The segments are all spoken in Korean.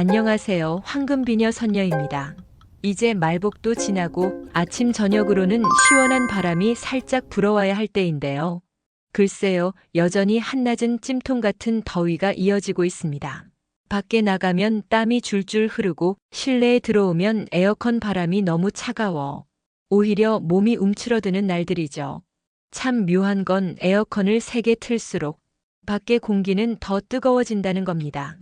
안녕하세요. 황금비녀 선녀입니다. 이제 말복도 지나고 아침 저녁으로는 시원한 바람이 살짝 불어와야 할 때인데요. 글쎄요, 여전히 한낮은 찜통 같은 더위가 이어지고 있습니다. 밖에 나가면 땀이 줄줄 흐르고 실내에 들어오면 에어컨 바람이 너무 차가워. 오히려 몸이 움츠러드는 날들이죠. 참 묘한 건 에어컨을 세게 틀수록 밖의 공기는 더 뜨거워진다는 겁니다.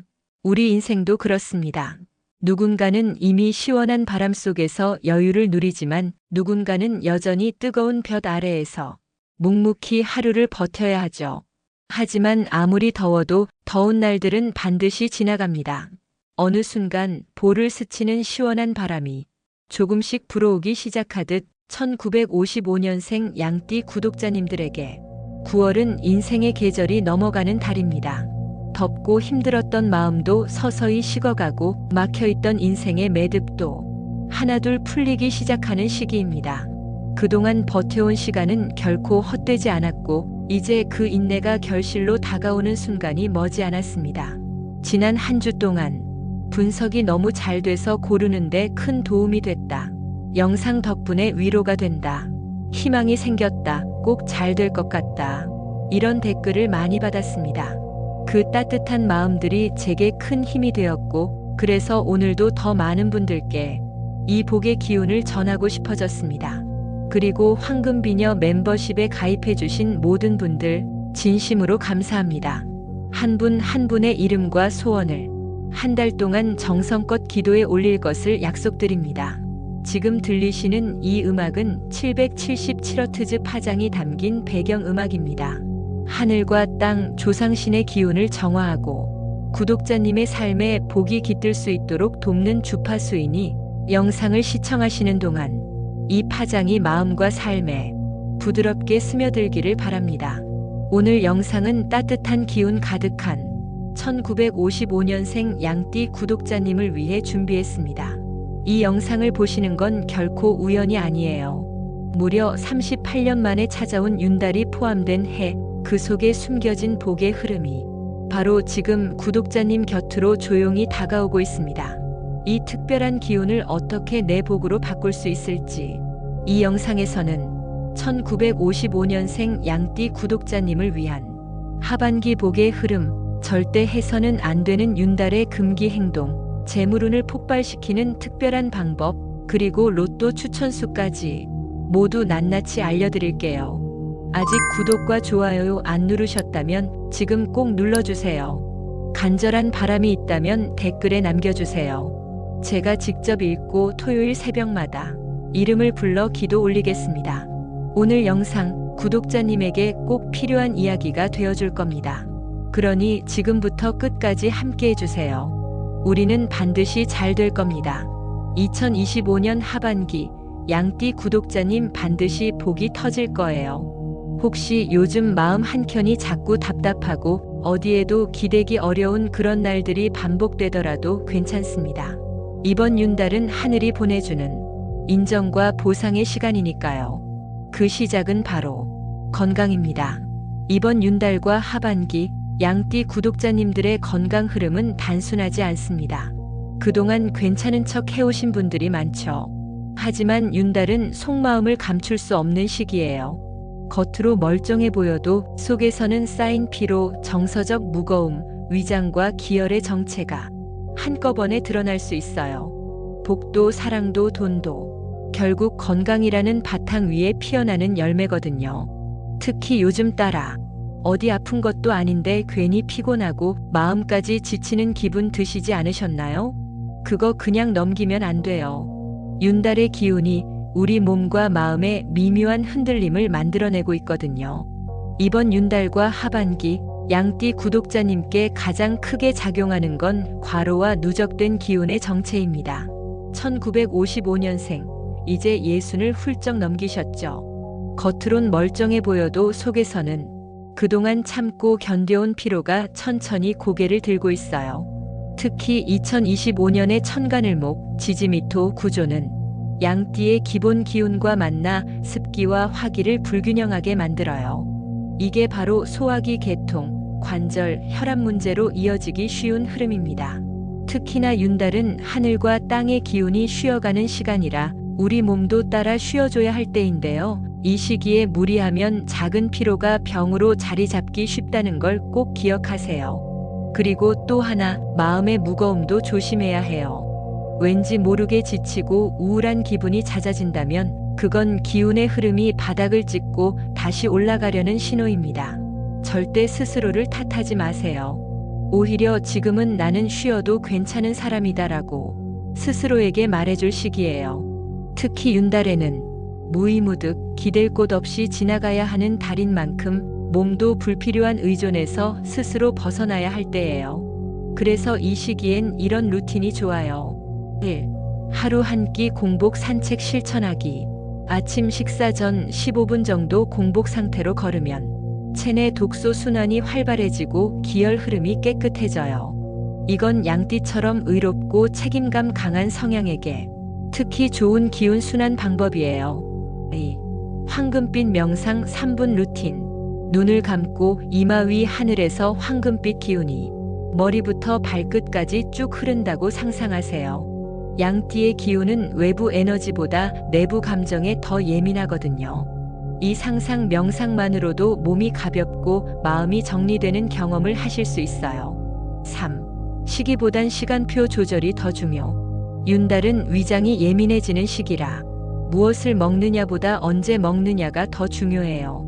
우리 인생도 그렇습니다. 누군가는 이미 시원한 바람 속에서 여유를 누리지만 누군가는 여전히 뜨거운 볕 아래에서 묵묵히 하루를 버텨야 하죠. 하지만 아무리 더워도 더운 날들은 반드시 지나갑니다. 어느 순간 볼을 스치는 시원한 바람이 조금씩 불어오기 시작하듯 1955년생 양띠 구독자님들에게 9월은 인생의 계절이 넘어가는 달입니다. 덥고 힘들었던 마음도 서서히 식어가고 막혀있던 인생의 매듭도 하나둘 풀리기 시작하는 시기입니다. 그동안 버텨온 시간은 결코 헛되지 않았고 이제 그 인내가 결실로 다가오는 순간이 머지 않았습니다. 지난 한 주 동안 분석이 너무 잘 돼서 고르는데 큰 도움이 됐다. 영상 덕분에 위로가 된다. 희망이 생겼다. 꼭 잘 될 것 같다. 이런 댓글을 많이 받았습니다. 그 따뜻한 마음들이 제게 큰 힘이 되었고, 그래서 오늘도 더 많은 분들께 이 복의 기운을 전하고 싶어졌습니다. 그리고 황금비녀 멤버십에 가입해주신 모든 분들, 진심으로 감사합니다. 한 분한 분의 이름과 소원을 한 달 동안 정성껏 기도에 올릴 것을 약속드립니다. 지금 들리시는 이 음악은 777허트즈 파장이 담긴 배경음악입니다. 하늘과 땅, 조상신의 기운을 정화하고 구독자님의 삶에 복이 깃들 수 있도록 돕는 주파수이니 영상을 시청하시는 동안 이 파장이 마음과 삶에 부드럽게 스며들기를 바랍니다. 오늘 영상은 따뜻한 기운 가득한 1955년생 양띠 구독자님을 위해 준비했습니다. 이 영상을 보시는 건 결코 우연이 아니에요. 무려 38년 만에 찾아온 윤달이 포함된 해, 그 속에 숨겨진 복의 흐름이 바로 지금 구독자님 곁으로 조용히 다가오고 있습니다. 이 특별한 기운을 어떻게 내 복으로 바꿀 수 있을지 이 영상에서는 1955년생 양띠 구독자님을 위한 하반기 복의 흐름, 절대 해서는 안 되는 윤달의 금기 행동, 재물운을 폭발시키는 특별한 방법, 그리고 로또 추천수까지 모두 낱낱이 알려드릴게요. 아직 구독과 좋아요 안 누르셨다면 지금 꼭 눌러주세요. 간절한 바람이 있다면 댓글에 남겨주세요. 제가 직접 읽고 토요일 새벽마다 이름을 불러 기도 올리겠습니다. 오늘 영상 구독자님에게 꼭 필요한 이야기가 되어줄 겁니다. 그러니 지금부터 끝까지 함께 해주세요. 우리는 반드시 잘 될 겁니다. 2025년 하반기 양띠 구독자님 반드시 복이 터질 거예요. 혹시 요즘 마음 한켠이 자꾸 답답하고 어디에도 기대기 어려운 그런 날들이 반복되더라도 괜찮습니다. 이번 윤달은 하늘이 보내주는 인정과 보상의 시간이니까요. 그 시작은 바로 건강입니다. 이번 윤달과 하반기 양띠 구독자님들의 건강 흐름은 단순하지 않습니다. 그동안 괜찮은 척 해오신 분들이 많죠. 하지만 윤달은 속마음을 감출 수 없는 시기예요. 겉으로 멀쩡해 보여도 속에서는 쌓인 피로, 정서적 무거움, 위장과 기혈의 정체가 한꺼번에 드러날 수 있어요. 복도, 사랑도, 돈도 결국 건강이라는 바탕 위에 피어나는 열매거든요. 특히 요즘 따라 어디 아픈 것도 아닌데 괜히 피곤하고 마음까지 지치는 기분 드시지 않으셨나요? 그거 그냥 넘기면 안 돼요. 윤달의 기운이 우리 몸과 마음의 미묘한 흔들림을 만들어내고 있거든요. 이번 윤달과 하반기 양띠 구독자님께 가장 크게 작용하는 건 과로와 누적된 기운의 정체입니다. 1955년생, 이제 예순을 훌쩍 넘기셨죠. 겉으론 멀쩡해 보여도 속에서는 그동안 참고 견뎌온 피로가 천천히 고개를 들고 있어요. 특히 2025년의 천간을목 지지미토 구조는 양띠의 기본 기운과 만나 습기와 화기를 불균형하게 만들어요. 이게 바로 소화기 개통, 관절, 혈압 문제로 이어지기 쉬운 흐름입니다. 특히나 윤달은 하늘과 땅의 기운이 쉬어가는 시간이라 우리 몸도 따라 쉬어줘야 할 때인데요. 이 시기에 무리하면 작은 피로가 병으로 자리 잡기 쉽다는 걸 꼭 기억하세요. 그리고 또 하나, 마음의 무거움도 조심해야 해요. 왠지 모르게 지치고 우울한 기분이 잦아진다면 그건 기운의 흐름이 바닥을 찍고 다시 올라가려는 신호입니다. 절대 스스로를 탓하지 마세요. 오히려 지금은 나는 쉬어도 괜찮은 사람이다라고 스스로에게 말해줄 시기예요. 특히 윤달에는 무의무득 기댈 곳 없이 지나가야 하는 달인 만큼 몸도 불필요한 의존에서 스스로 벗어나야 할 때예요. 그래서 이 시기엔 이런 루틴이 좋아요. 1. 하루 한 끼 공복 산책 실천하기. 아침 식사 전 15분 정도 공복 상태로 걸으면 체내 독소 순환이 활발해지고 기혈 흐름이 깨끗해져요. 이건 양띠처럼 의롭고 책임감 강한 성향에게 특히 좋은 기운 순환 방법이에요. 2. 황금빛 명상 3분 루틴. 눈을 감고 이마 위 하늘에서 황금빛 기운이 머리부터 발끝까지 쭉 흐른다고 상상하세요. 양띠의 기운은 외부 에너지보다 내부 감정에 더 예민하거든요. 이 상상 명상만으로도 몸이 가볍고 마음이 정리되는 경험을 하실 수 있어요. 3. 시기보단 시간표 조절이 더 중요. 윤달은 위장이 예민해지는 시기라 무엇을 먹느냐보다 언제 먹느냐가 더 중요해요.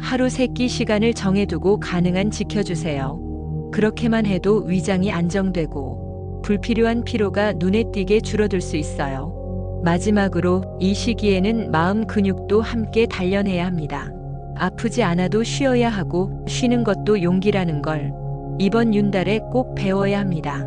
하루 세끼 시간을 정해두고 가능한 지켜주세요. 그렇게만 해도 위장이 안정되고 불필요한 피로가 눈에 띄게 줄어들 수 있어요. 마지막으로 이 시기에는 마음 근육도 함께 단련해야 합니다. 아프지 않아도 쉬어야 하고 쉬는 것도 용기라는 걸 이번 윤달에 꼭 배워야 합니다.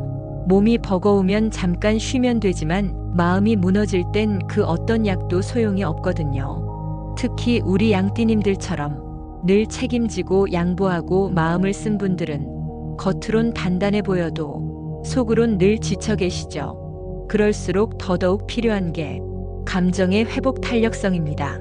몸이 버거우면 잠깐 쉬면 되지만 마음이 무너질 땐 그 어떤 약도 소용이 없거든요. 특히 우리 양띠님들처럼 늘 책임지고 양보하고 마음을 쓴 분들은 겉으론 단단해 보여도 속으론 늘 지쳐 계시죠. 그럴수록 더더욱 필요한 게 감정의 회복 탄력성입니다.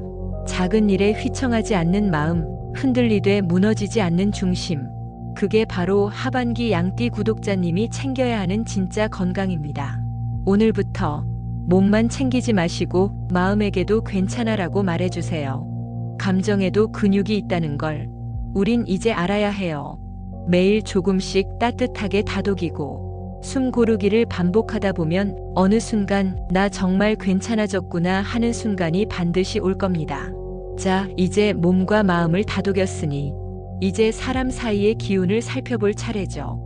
작은 일에 휘청하지 않는 마음, 흔들리되 무너지지 않는 중심. 그게 바로 하반기 양띠 구독자님이 챙겨야 하는 진짜 건강입니다. 오늘부터 몸만 챙기지 마시고 마음에게도 괜찮아라고 말해주세요. 감정에도 근육이 있다는 걸 우린 이제 알아야 해요. 매일 조금씩 따뜻하게 다독이고 숨 고르기를 반복하다 보면 어느 순간 나 정말 괜찮아졌구나 하는 순간이 반드시 올 겁니다. 자, 이제 몸과 마음을 다독였으니 이제 사람 사이의 기운을 살펴볼 차례죠.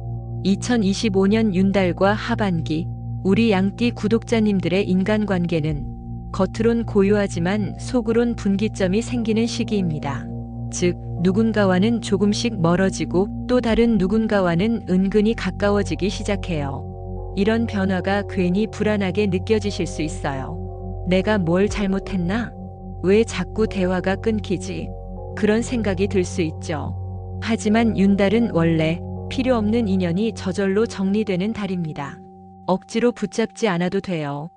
2025년 윤달과 하반기 우리 양띠 구독자님들의 인간관계는 겉으론 고요하지만 속으론 분기점이 생기는 시기입니다. 즉, 누군가와는 조금씩 멀어지고 또 다른 누군가와는 은근히 가까워지기 시작해요. 이런 변화가 괜히 불안하게 느껴지실 수 있어요. 내가 뭘 잘못했나? 왜 자꾸 대화가 끊기지? 그런 생각이 들 수 있죠. 하지만 윤달은 원래 필요 없는 인연이 저절로 정리되는 달입니다. 억지로 붙잡지 않아도 돼요.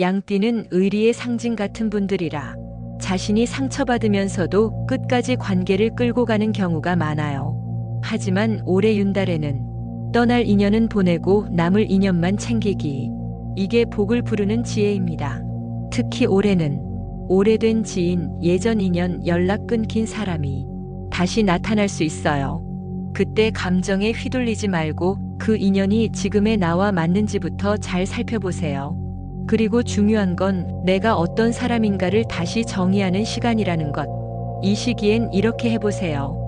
양띠는 의리의 상징 같은 분들이라 자신이 상처받으면서도 끝까지 관계를 끌고 가는 경우가 많아요. 하지만 올해 윤달에는 떠날 인연은 보내고 남을 인연만 챙기기. 이게 복을 부르는 지혜입니다. 특히 올해는 오래된 지인, 예전 인연, 연락 끊긴 사람이 다시 나타날 수 있어요. 그때 감정에 휘둘리지 말고 그 인연이 지금의 나와 맞는지부터 잘 살펴보세요. 그리고 중요한 건 내가 어떤 사람인가를 다시 정의하는 시간이라는 것. 이 시기엔 이렇게 해보세요.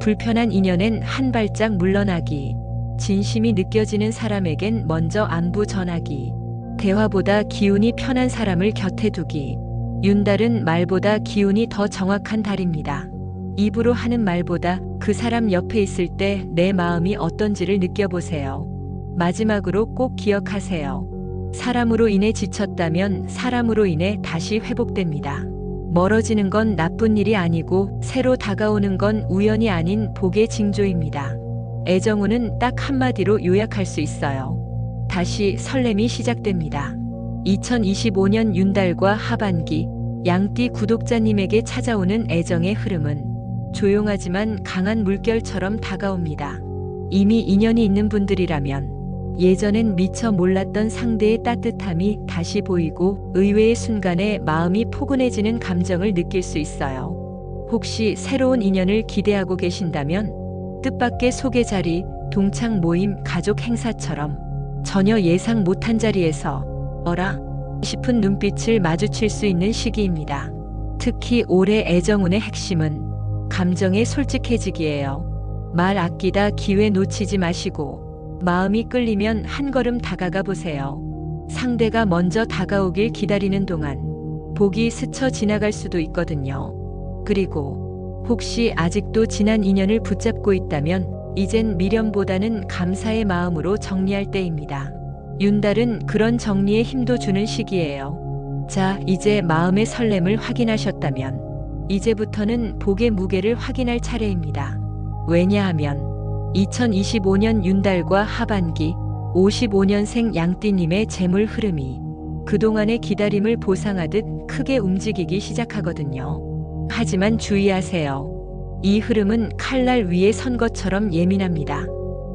불편한 인연엔 한 발짝 물러나기. 진심이 느껴지는 사람에겐 먼저 안부 전하기. 대화보다 기운이 편한 사람을 곁에 두기. 윤달은 말보다 기운이 더 정확한 달입니다. 입으로 하는 말보다 그 사람 옆에 있을 때 내 마음이 어떤지를 느껴보세요. 마지막으로 꼭 기억하세요. 사람으로 인해 지쳤다면 사람으로 인해 다시 회복됩니다. 멀어지는 건 나쁜 일이 아니고 새로 다가오는 건 우연이 아닌 복의 징조입니다. 애정우는 딱 한마디로 요약할 수 있어요. 다시 설렘이 시작됩니다. 2025년 윤달과 하반기 양띠 구독자님에게 찾아오는 애정의 흐름은 조용하지만 강한 물결처럼 다가옵니다. 이미 인연이 있는 분들이라면 예전엔 미처 몰랐던 상대의 따뜻함이 다시 보이고 의외의 순간에 마음이 포근해지는 감정을 느낄 수 있어요. 혹시 새로운 인연을 기대하고 계신다면 뜻밖의 소개 자리, 동창 모임, 가족 행사처럼 전혀 예상 못한 자리에서 어라 싶은 눈빛을 마주칠 수 있는 시기입니다. 특히 올해 애정운의 핵심은 감정의 솔직해지기예요. 말 아끼다 기회 놓치지 마시고 마음이 끌리면 한 걸음 다가가 보세요. 상대가 먼저 다가오길 기다리는 동안 복이 스쳐 지나갈 수도 있거든요. 그리고 혹시 아직도 지난 인연을 붙잡고 있다면 이젠 미련보다는 감사의 마음으로 정리할 때입니다. 윤달은 그런 정리에 힘도 주는 시기예요. 자, 이제 마음의 설렘을 확인하셨다면 이제부터는 복의 무게를 확인할 차례입니다. 왜냐하면 2025년 윤달과 하반기 55년생 양띠님의 재물 흐름이 그동안의 기다림을 보상하듯 크게 움직이기 시작하거든요. 하지만 주의하세요. 이 흐름은 칼날 위에 선 것처럼 예민합니다.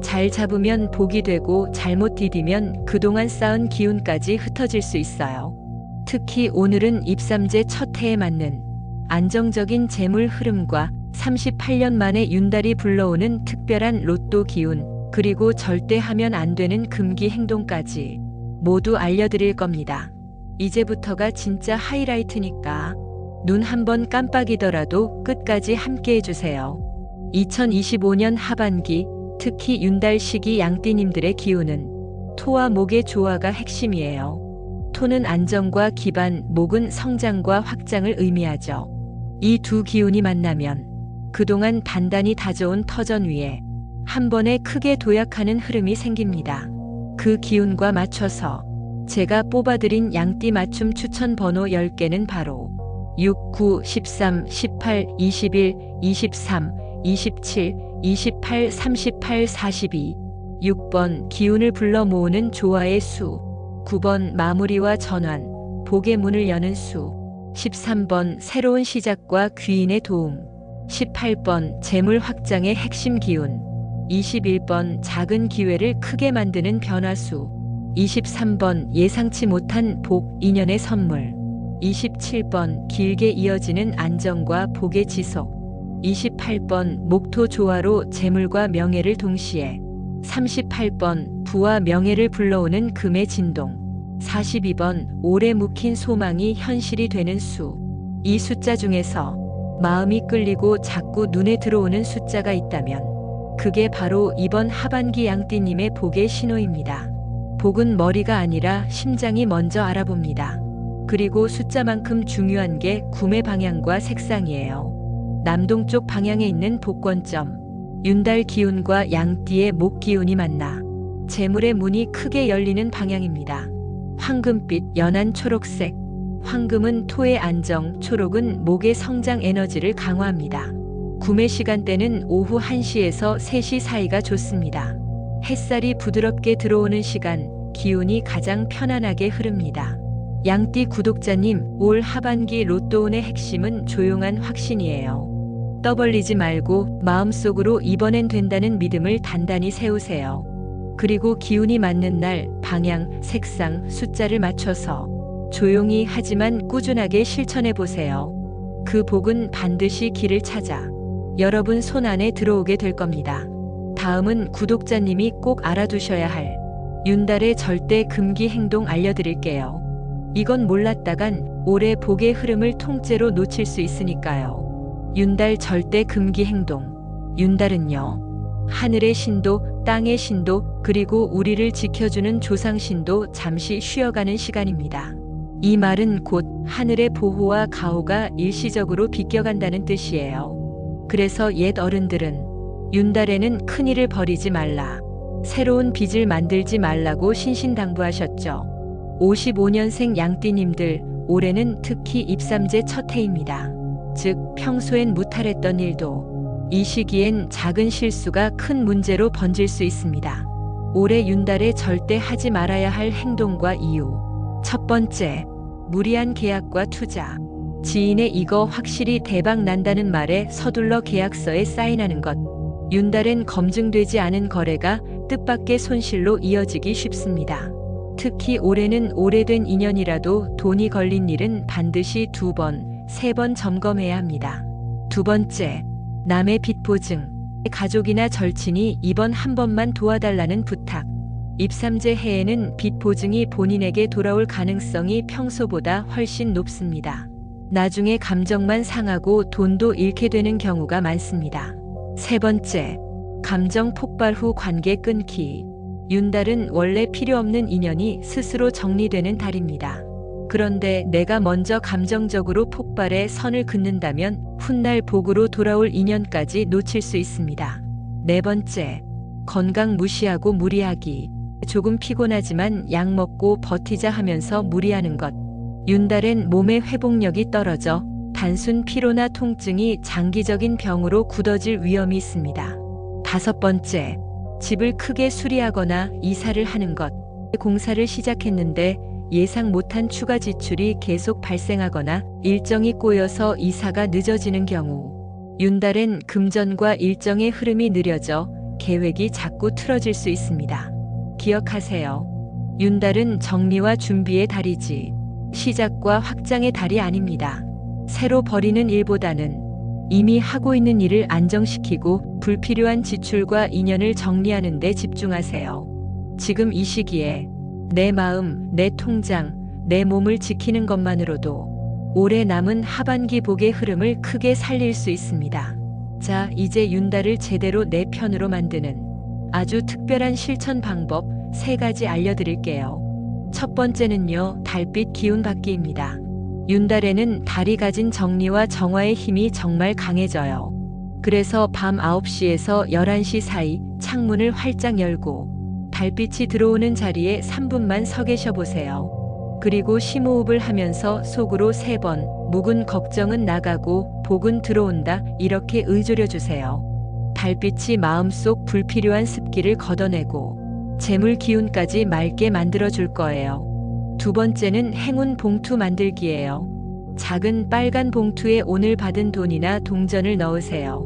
잘 잡으면 복이 되고 잘못 디디면 그동안 쌓은 기운까지 흩어질 수 있어요. 특히 오늘은 입삼재 첫 해에 맞는 안정적인 재물 흐름과 38년 만에 윤달이 불러오는 특별한 로또 기운, 그리고 절대 하면 안 되는 금기 행동까지 모두 알려드릴 겁니다. 이제부터가 진짜 하이라이트니까 눈 한번 깜빡이더라도 끝까지 함께 해주세요. 2025년 하반기, 특히 윤달 시기 양띠님들의 기운은 토와 목의 조화가 핵심이에요. 토는 안정과 기반, 목은 성장과 확장을 의미하죠. 이 두 기운이 만나면 그동안 단단히 다져온 터전 위에 한 번에 크게 도약하는 흐름이 생깁니다. 그 기운과 맞춰서 제가 뽑아드린 양띠 맞춤 추천 번호 10개는 바로 6, 9, 13, 18, 21, 23, 27, 28, 38, 42. 6번 기운을 불러 모으는 조화의 수. 9번 마무리와 전환, 복의 문을 여는 수. 13번 새로운 시작과 귀인의 도움. 18번 재물 확장의 핵심 기운. 21번 작은 기회를 크게 만드는 변화수. 23번 예상치 못한 복, 인연의 선물. 27번 길게 이어지는 안정과 복의 지속. 28번 목토 조화로 재물과 명예를 동시에. 38번 부와 명예를 불러오는 금의 진동. 42번 오래 묵힌 소망이 현실이 되는 수. 이 숫자 중에서 마음이 끌리고 자꾸 눈에 들어오는 숫자가 있다면 그게 바로 이번 하반기 양띠님의 복의 신호입니다. 복은 머리가 아니라 심장이 먼저 알아봅니다. 그리고 숫자만큼 중요한 게 구매 방향과 색상이에요. 남동쪽 방향에 있는 복권점, 윤달 기운과 양띠의 목 기운이 만나 재물의 문이 크게 열리는 방향입니다. 황금빛, 연한 초록색. 황금은 토의 안정, 초록은 목의 성장 에너지를 강화합니다. 구매 시간대는 오후 1시에서 3시 사이가 좋습니다. 햇살이 부드럽게 들어오는 시간, 기운이 가장 편안하게 흐릅니다. 양띠 구독자님, 올 하반기 로또운의 핵심은 조용한 확신이에요. 떠벌리지 말고 마음속으로 이번엔 된다는 믿음을 단단히 세우세요. 그리고 기운이 맞는 날, 방향, 색상, 숫자를 맞춰서 조용히 하지만 꾸준하게 실천해 보세요. 그 복은 반드시 길을 찾아 여러분 손 안에 들어오게 될 겁니다. 다음은 구독자님이 꼭 알아두셔야 할 윤달의 절대 금기 행동 알려드릴게요. 이건 몰랐다간 올해 복의 흐름을 통째로 놓칠 수 있으니까요. 윤달 절대 금기 행동. 윤달은요. 하늘의 신도, 땅의 신도, 그리고 우리를 지켜주는 조상 신도 잠시 쉬어가는 시간입니다. 이 말은 곧 하늘의 보호와 가호가 일시적으로 비껴간다는 뜻이에요. 그래서 옛 어른들은 윤달에는 큰일을 벌이지 말라. 새로운 빚을 만들지 말라고 신신당부하셨죠. 55년생 양띠님들, 올해는 특히 입삼재 첫 해입니다. 즉, 평소엔 무탈했던 일도 이 시기엔 작은 실수가 큰 문제로 번질 수 있습니다. 올해 윤달에 절대 하지 말아야 할 행동과 이유. 첫 번째, 무리한 계약과 투자. 지인의 이거 확실히 대박 난다는 말에 서둘러 계약서에 사인하는 것. 윤달엔 검증되지 않은 거래가 뜻밖의 손실로 이어지기 쉽습니다. 특히 올해는 오래된 인연이라도 돈이 걸린 일은 반드시 두 번, 세 번 점검해야 합니다. 두 번째, 남의 빚 보증. 가족이나 절친이 이번 한 번만 도와달라는 부탁. 입삼재 해에는 빚 보증이 본인에게 돌아올 가능성이 평소보다 훨씬 높습니다. 나중에 감정만 상하고 돈도 잃게 되는 경우가 많습니다. 세 번째, 감정 폭발 후 관계 끊기. 윤달은 원래 필요 없는 인연이 스스로 정리되는 달입니다. 그런데 내가 먼저 감정적으로 폭발해 선을 긋는다면 훗날 복으로 돌아올 인연까지 놓칠 수 있습니다. 네 번째, 건강 무시하고 무리하기. 조금 피곤하지만 약 먹고 버티자 하면서 무리하는 것. 윤달엔 몸의 회복력이 떨어져 단순 피로나 통증이 장기적인 병으로 굳어질 위험이 있습니다. 다섯 번째, 집을 크게 수리하거나 이사를 하는 것. 공사를 시작했는데 예상 못한 추가 지출이 계속 발생하거나 일정이 꼬여서 이사가 늦어지는 경우. 윤달엔 금전과 일정의 흐름이 느려져 계획이 자꾸 틀어질 수 있습니다. 기억하세요. 윤달은 정리와 준비의 달이지 시작과 확장의 달이 아닙니다. 새로 버리는 일보다는 이미 하고 있는 일을 안정시키고 불필요한 지출과 인연을 정리하는 데 집중하세요. 지금 이 시기에 내 마음, 내 통장, 내 몸을 지키는 것만으로도 올해 남은 하반기 복의 흐름을 크게 살릴 수 있습니다. 자, 이제 윤달을 제대로 내 편으로 만드는 아주 특별한 실천 방법 세 가지 알려드릴게요. 첫 번째는요, 달빛 기운 받기입니다. 윤달에는 달이 가진 정리와 정화의 힘이 정말 강해져요. 그래서 밤 9시에서 11시 사이 창문을 활짝 열고 달빛이 들어오는 자리에 3분만 서 계셔 보세요. 그리고 심호흡을 하면서 속으로 세 번, 묵은 걱정은 나가고 복은 들어온다 이렇게 의조려 주세요. 달빛이 마음속 불필요한 습기를 걷어내고 재물 기운까지 맑게 만들어 줄 거예요. 두 번째는 행운 봉투 만들기예요. 작은 빨간 봉투에 오늘 받은 돈이나 동전을 넣으세요.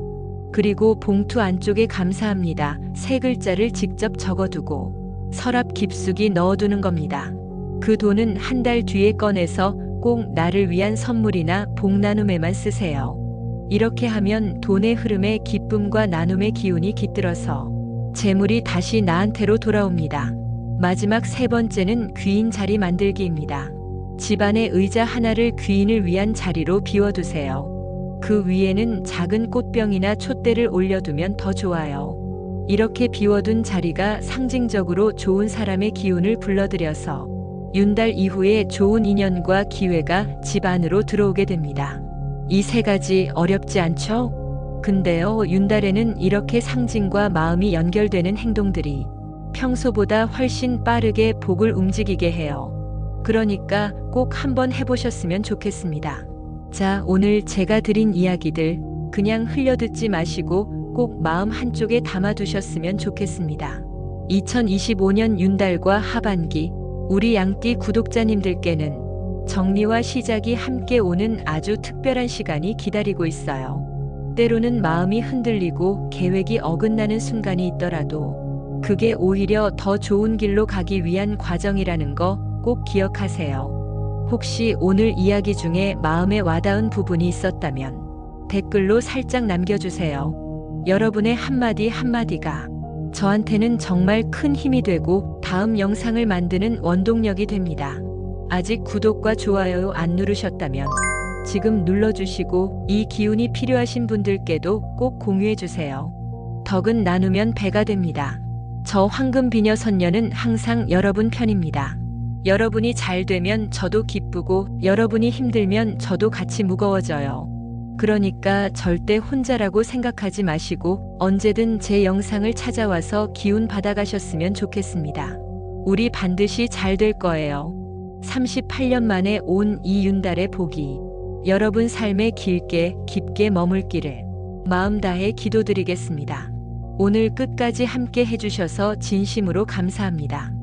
그리고 봉투 안쪽에 감사합니다. 세 글자를 직접 적어두고 서랍 깊숙이 넣어두는 겁니다. 그 돈은 한 달 뒤에 꺼내서 꼭 나를 위한 선물이나 복 나눔에만 쓰세요. 이렇게 하면 돈의 흐름에 기쁨과 나눔의 기운이 깃들어서 재물이 다시 나한테로 돌아옵니다. 마지막 세 번째는 귀인 자리 만들기입니다. 집안의 의자 하나를 귀인을 위한 자리로 비워두세요. 그 위에는 작은 꽃병이나 촛대를 올려두면 더 좋아요. 이렇게 비워둔 자리가 상징적으로 좋은 사람의 기운을 불러들여서 윤달 이후에 좋은 인연과 기회가 집 안으로 들어오게 됩니다. 이 세 가지 어렵지 않죠? 근데요, 윤달에는 이렇게 상징과 마음이 연결되는 행동들이 평소보다 훨씬 빠르게 복을 움직이게 해요. 그러니까 꼭 한번 해보셨으면 좋겠습니다. 자, 오늘 제가 드린 이야기들 그냥 흘려듣지 마시고 꼭 마음 한쪽에 담아두셨으면 좋겠습니다. 2025년 윤달과 하반기 우리 양띠 구독자님들께는 정리와 시작이 함께 오는 아주 특별한 시간이 기다리고 있어요. 때로는 마음이 흔들리고 계획이 어긋나는 순간이 있더라도 그게 오히려 더 좋은 길로 가기 위한 과정이라는 거 꼭 기억하세요. 혹시 오늘 이야기 중에 마음에 와닿은 부분이 있었다면 댓글로 살짝 남겨주세요. 여러분의 한마디 한마디가 저한테는 정말 큰 힘이 되고 다음 영상을 만드는 원동력이 됩니다. 아직 구독과 좋아요 안 누르셨다면 지금 눌러주시고 이 기운이 필요하신 분들께도 꼭 공유해주세요. 덕은 나누면 배가 됩니다. 저 황금 비녀 선녀는 항상 여러분 편입니다. 여러분이 잘 되면 저도 기쁘고 여러분이 힘들면 저도 같이 무거워져요. 그러니까 절대 혼자라고 생각하지 마시고 언제든 제 영상을 찾아와서 기운 받아가셨으면 좋겠습니다. 우리 반드시 잘 될 거예요. 38년 만에 온 이 윤달의 복이 여러분 삶에 길게 깊게 머물기를 마음 다해 기도드리겠습니다. 오늘 끝까지 함께 해주셔서 진심으로 감사합니다.